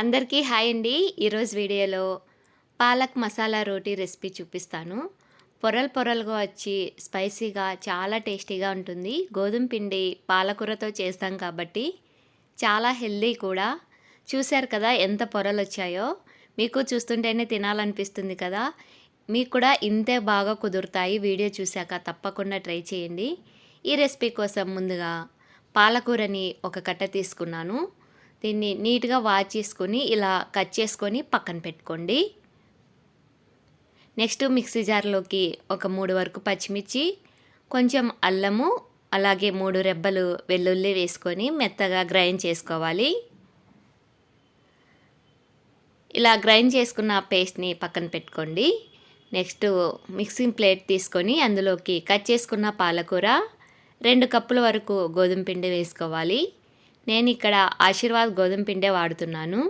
అందరికీ హాయ్ అండి. ఈరోజు వీడియోలో పాలక్ మసాలా రోటీ రెసిపీ చూపిస్తాను. పొరలు పొరలుగా వచ్చి స్పైసీగా చాలా టేస్టీగా ఉంటుంది. గోధుమ పిండి పాలకూరతో చేస్తాం కాబట్టి చాలా హెల్దీ కూడా. చూశారు కదా ఎంత పొరలు వచ్చాయో? మీకు చూస్తుంటేనే తినాలనిపిస్తుంది కదా. మీకు కూడా ఇంతే బాగా కుదురుతాయి. వీడియో చూశాక తప్పకుండా ట్రై చేయండి. ఈ రెసిపీ కోసం ముందుగా పాలకూరని ఒక కట్ట తీసుకున్నాను. దీన్ని నీట్గా వాష్ చేసుకొని ఇలా కట్ చేసుకొని పక్కన పెట్టుకోండి. నెక్స్ట్ మిక్సీ జార్లోకి ఒక మూడు వరకు పచ్చిమిర్చి కొంచెం అల్లము అలాగే మూడు రెబ్బలు వెల్లుల్లి వేసుకొని మెత్తగా గ్రైండ్ చేసుకోవాలి. ఇలా గ్రైండ్ చేసుకున్న పేస్ట్ని పక్కన పెట్టుకోండి. నెక్స్ట్ మిక్సింగ్ ప్లేట్ తీసుకొని అందులోకి కట్ చేసుకున్న పాలకూర రెండు కప్పుల వరకు గోధుమ పిండి వేసుకోవాలి. నేను ఇక్కడ ఆశీర్వాద్ గోధుమ పిండే వాడుతున్నాను.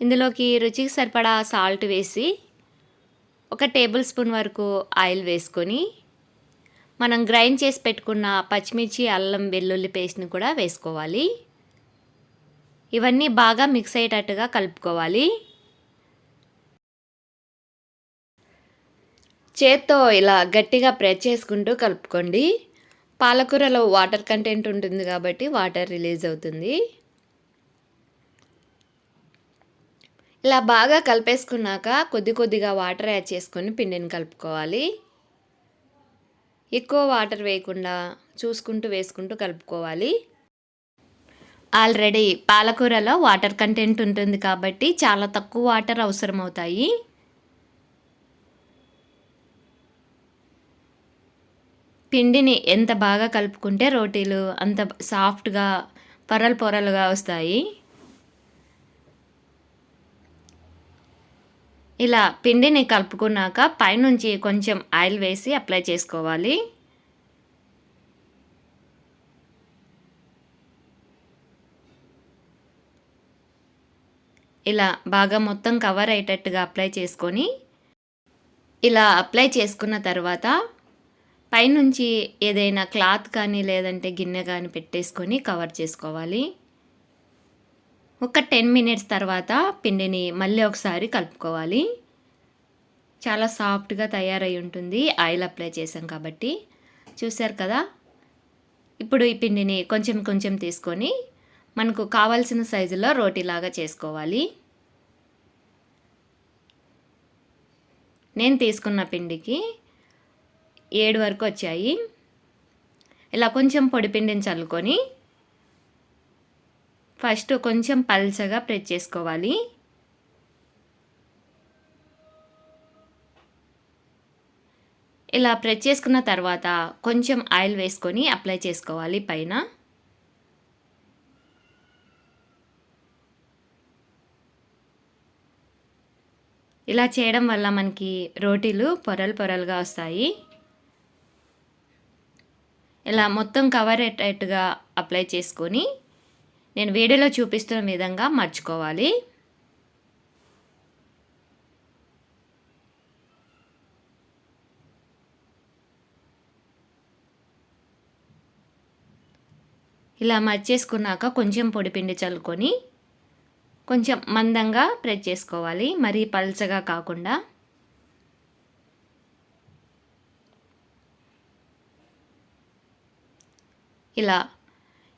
ఇందులోకి రుచికి సరిపడా సాల్ట్ వేసి ఒక టేబుల్ స్పూన్ వరకు ఆయిల్ వేసుకొని మనం గ్రైండ్ చేసి పెట్టుకున్న పచ్చిమిర్చి అల్లం వెల్లుల్లి పేస్ట్ని కూడా వేసుకోవాలి. ఇవన్నీ బాగా మిక్స్ అయ్యేటట్టుగా కలుపుకోవాలి. చేత్తో ఇలా గట్టిగా ప్రెస్ చేసుకుంటూ కలుపుకోండి. పాలకూరలో వాటర్ కంటెంట్ ఉంటుంది కాబట్టి వాటర్ రిలీజ్ అవుతుంది. ఇలా బాగా కలిపేసుకున్నాక కొద్ది కొద్దిగా వాటర్ యాడ్ చేసుకొని పిండిని కలుపుకోవాలి. ఎక్కువ వాటర్ వేయకుండా చూసుకుంటూ వేసుకుంటూ కలుపుకోవాలి. ఆల్రెడీ పాలకూరలో వాటర్ కంటెంట్ ఉంటుంది కాబట్టి చాలా తక్కువ వాటర్ అవసరం అవుతాయి పిండిని ఎంత బాగా కలుపుకుంటే రోటీలు అంత సాఫ్ట్గా పొరలు పొరలుగా వస్తాయి. ఇలా పిండిని కలుపుకున్నాక పైనుంచి కొంచెం ఆయిల్ వేసి అప్లై చేసుకోవాలి. ఇలా బాగా మొత్తం కవర్ అయ్యేటట్టుగా అప్లై చేసుకొని ఇలా అప్లై చేసుకున్న తర్వాత పైనుంచి ఏదైనా క్లాత్ కానీ లేదంటే గిన్నె కానీ పెట్టేసుకొని కవర్ చేసుకోవాలి. ఒక టెన్ మినిట్స్ తర్వాత పిండిని మళ్ళీ ఒకసారి కలుపుకోవాలి. చాలా సాఫ్ట్గా తయారై ఉంటుంది. ఆయిల్ అప్లై చేసాం కాబట్టి. చూశారు కదా? ఇప్పుడు ఈ పిండిని కొంచెం కొంచెం తీసుకొని మనకు కావాల్సిన సైజులో రోటీలాగా చేసుకోవాలి. నేను తీసుకున్న పిండికి ఏడు వరకు వచ్చాయి. ఇలా కొంచెం పొడి పిండిని చల్లుకొని ఫస్ట్ కొంచెం పల్చగా ప్రెస్ చేసుకోవాలి. ఇలా ప్రెస్ చేసుకున్న తర్వాత కొంచెం ఆయిల్ వేసుకొని అప్లై చేసుకోవాలి పైన. ఇలా చేయడం వల్ల మనకి రోటీలు పొరలు పొరలుగా వస్తాయి. ఇలా మొత్తం కవర్ అయ్యేటట్టుగా అప్లై చేసుకొని నేను వీడియోలో చూపిస్తున్న విధంగా మర్చుకోవాలి. ఇలా మర్చేసుకున్నాక కొంచెం పొడిపిండి చల్లుకొని కొంచెం మందంగా ప్రెస్ చేసుకోవాలి. మరీ పల్చగా కాకుండా. ఇలా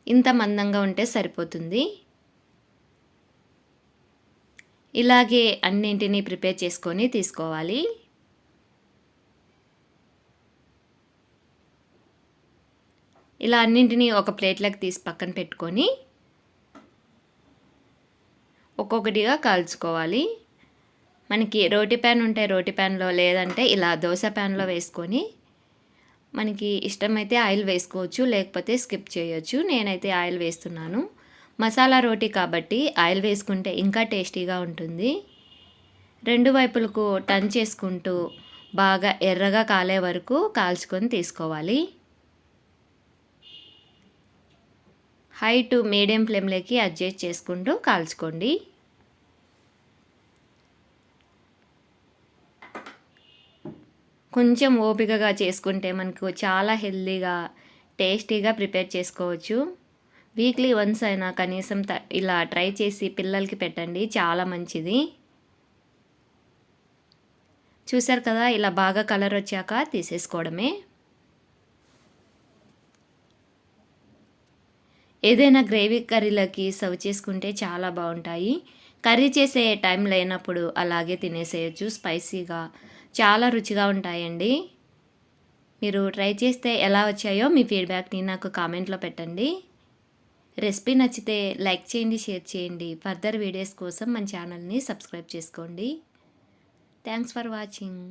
ఇంత మందంగా ఉంటే సరిపోతుంది. ఇలాగే అన్నింటినీ ప్రిపేర్ చేసుకొని తీసుకోవాలి. ఇలా అన్నింటినీ ఒక ప్లేట్లోకి తీసి పక్కన పెట్టుకొని ఒక్కొక్కటిగా కాల్చుకోవాలి. మనకి రోటి ప్యాన్ ఉంటే రోటి ప్యాన్లో లేదంటే ఇలా దోశ ప్యాన్లో వేసుకొని మనకి ఇష్టమైతే ఆయిల్ వేసుకోవచ్చు లేకపోతే స్కిప్ చేయొచ్చు. నేనైతే ఆయిల్ వేస్తున్నాను. మసాలా రోటీ కాబట్టి ఆయిల్ వేసుకుంటే ఇంకా టేస్టీగా ఉంటుంది. రెండు వైపులకు టర్న్ చేసుకుంటూ బాగా ఎర్రగా కాలే వరకు కాల్చుకొని తీసుకోవాలి. హై టు మీడియం ఫ్లేమ్లోకి అడ్జస్ట్ చేసుకుంటూ కాల్చుకోండి. కొంచెం ఓపికగా చేసుకుంటే మనకు చాలా హెల్తీగా టేస్టీగా ప్రిపేర్ చేసుకోవచ్చు. వీక్లీ వన్స్ అయినా కనీసం ఇలా ట్రై చేసి పిల్లలకి పెట్టండి చాలా మంచిది. చూసారు కదా ఇలా బాగా కలర్ వచ్చాక తీసేసుకోవడమే. ఏదైనా గ్రేవీ కర్రీలకి సర్వ్ చేసుకుంటే చాలా బాగుంటాయి. కర్రీ చేసే టైం లేనప్పుడు అలాగే తినేసేయచ్చు స్పైసీగా. చాలా రుచిగా ఉంటాయండి. మీరు ట్రై చేస్తే ఎలా వచ్చాయో మీ ఫీడ్బ్యాక్ని నాకు కామెంట్లో పెట్టండి. రెసిపీ నచ్చితే లైక్ చేయండి షేర్ చేయండి. ఫర్దర్ వీడియోస్ కోసం మన ఛానల్ని సబ్స్క్రైబ్ చేసుకోండి. Thanks for watching.